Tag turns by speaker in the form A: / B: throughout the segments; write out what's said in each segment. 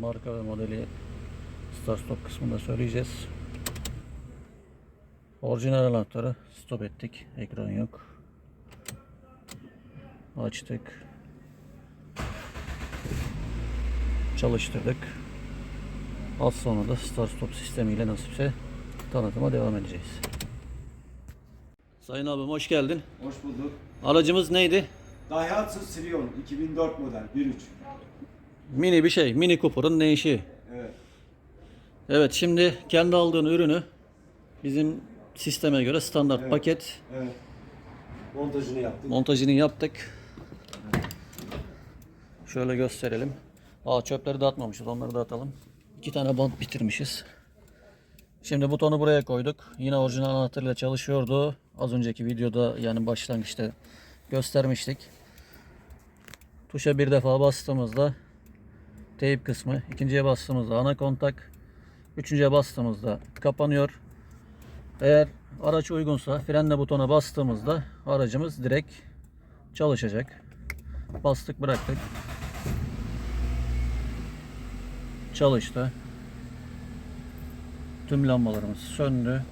A: Marka ve modeli start stop kısmında söyleyeceğiz. Orijinal anahtarı stop ettik. Ekran yok. Açtık. Çalıştırdık. Az sonra da start stop sistemiyle nasipse tanıtıma devam edeceğiz. Sayın abim hoş geldin.
B: Hoş bulduk.
A: Aracımız neydi?
B: Daihatsu Sirion 2004 model 1.3.
A: Mini bir şey. Mini Cooper'ın değişiği.
B: Evet.
A: Evet şimdi kendi aldığın ürünü bizim sisteme göre standart
B: Evet.
A: paket
B: Evet. Montajını yaptık.
A: montajını yaptık. Şöyle gösterelim. Aa çöpleri dağıtmamışız. Onları da atalım. İki tane bant bitirmişiz. Şimdi butonu buraya koyduk. Yine orijinal anahtarıyla çalışıyordu. Az önceki videoda yani başlangıçta göstermiştik. Tuşa bir defa bastığımızda teyp kısmı, ikinciye bastığımızda ana kontak, üçüncüye bastığımızda kapanıyor. Eğer araç uygunsa frenle butona bastığımızda aracımız direkt çalışacak. Bastık bıraktık. Çalıştı. Tüm lambalarımız söndü.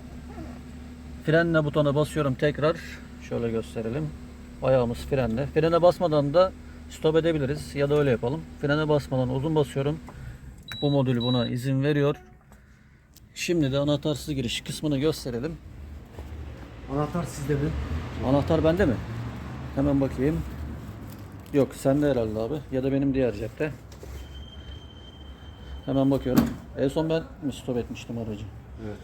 A: Frenle butona basıyorum tekrar. Şöyle gösterelim. Ayağımız frende. Frene basmadan da stop edebiliriz ya da öyle yapalım. Frene basmadan uzun basıyorum. Bu modül buna izin veriyor. Şimdi de anahtarsız giriş kısmını gösterelim.
B: Anahtar sizde mi?
A: Anahtar bende mi? Hemen bakayım. Yok sende herhalde abi. Ya da benim diğer cepte. Hemen bakıyorum. En son ben mi stop etmiştim aracı?
B: Evet.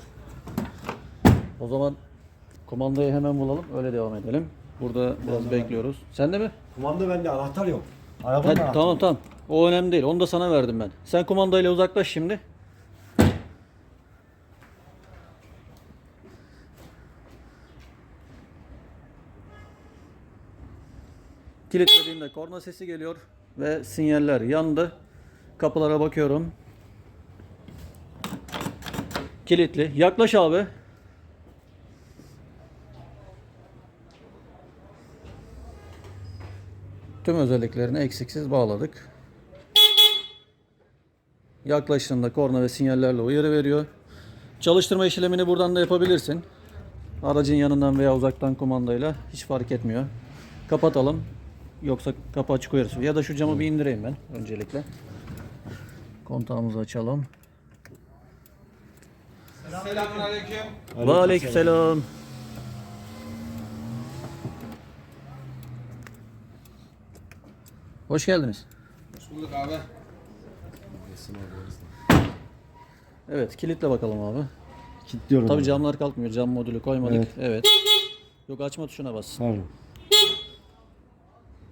A: O zaman kumandayı hemen bulalım. Öyle devam edelim. Burada biraz bekliyoruz. Sende mi?
B: Kumanda bende anahtar yok. Arabanın
A: Hadi,
B: anahtarı.
A: tamam tamam. O önemli değil. Onu da sana verdim ben. Sen kumandayla uzaklaş şimdi. Kilitlediğimde korna sesi geliyor ve sinyaller yandı. Kapılara bakıyorum. Kilitli. Yaklaş abi. Tüm özelliklerini eksiksiz bağladık. Yaklaştığında korna ve sinyallerle uyarı veriyor. Çalıştırma işlemini buradan da yapabilirsin. Aracın yanından veya uzaktan kumandayla hiç fark etmiyor. Kapatalım. Yoksa kapı açık uyarısı. Ya da şu camı bir indireyim ben öncelikle. Kontağımızı açalım.
C: Selamünaleyküm.
A: Aleykümselam. Hoş geldiniz.
C: Hoş bulduk abi.
A: Evet kilitle bakalım abi.
B: Kilitliyorum.
A: Tabii
B: abi.
A: camlar kalkmıyor. Cam modülü koymadık. Evet.
B: Evet.
A: Yok açma tuşuna bas.
B: Pardon.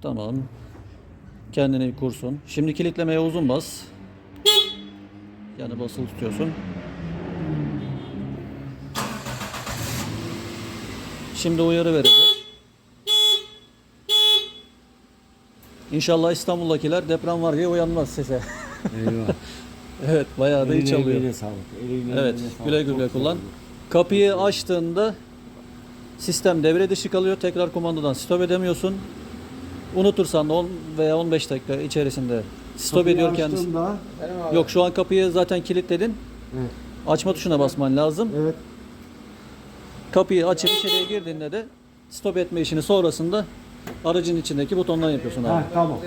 A: Tamam. Kendini kursun. Şimdi kilitlemeye uzun bas. Yani basılı tutuyorsun. Şimdi uyarı verecek. İnşallah İstanbul'dakiler deprem var diye uyanmaz sese.
B: Eyvah.
A: evet bayağı da iyi
B: Eline
A: çalıyor.
B: emeğine sağlık. Eline
A: Evet,
B: emeğine sağlık.
A: güle
B: Çok
A: güle kullan. Kapıyı açtığında sistem devre dışı kalıyor. Tekrar kumandadan stop edemiyorsun. Unutursan da 10 veya 15 dakika içerisinde stop
B: Kapıyı
A: ediyor kendisi. Yok şu an kapıyı zaten kilitledin.
B: Evet.
A: Açma tuşuna basman lazım.
B: Evet.
A: Kapıyı açıp içeriye girdiğinde de stop etme işini sonrasında aracın içindeki butondan yapıyorsun abi.
B: Ha, tamam.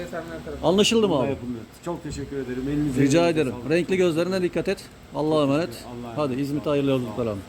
A: Anlaşıldı mı abi?
B: yapılıyor. Çok teşekkür ederim. Elinize
A: Rica
B: elinize
A: ederim.
B: sağlık.
A: Renkli gözlerine dikkat et. Allah'a emanet.
B: Allah'a emanet.
A: Hadi İzmit'e hayırlı yolculuklar abi.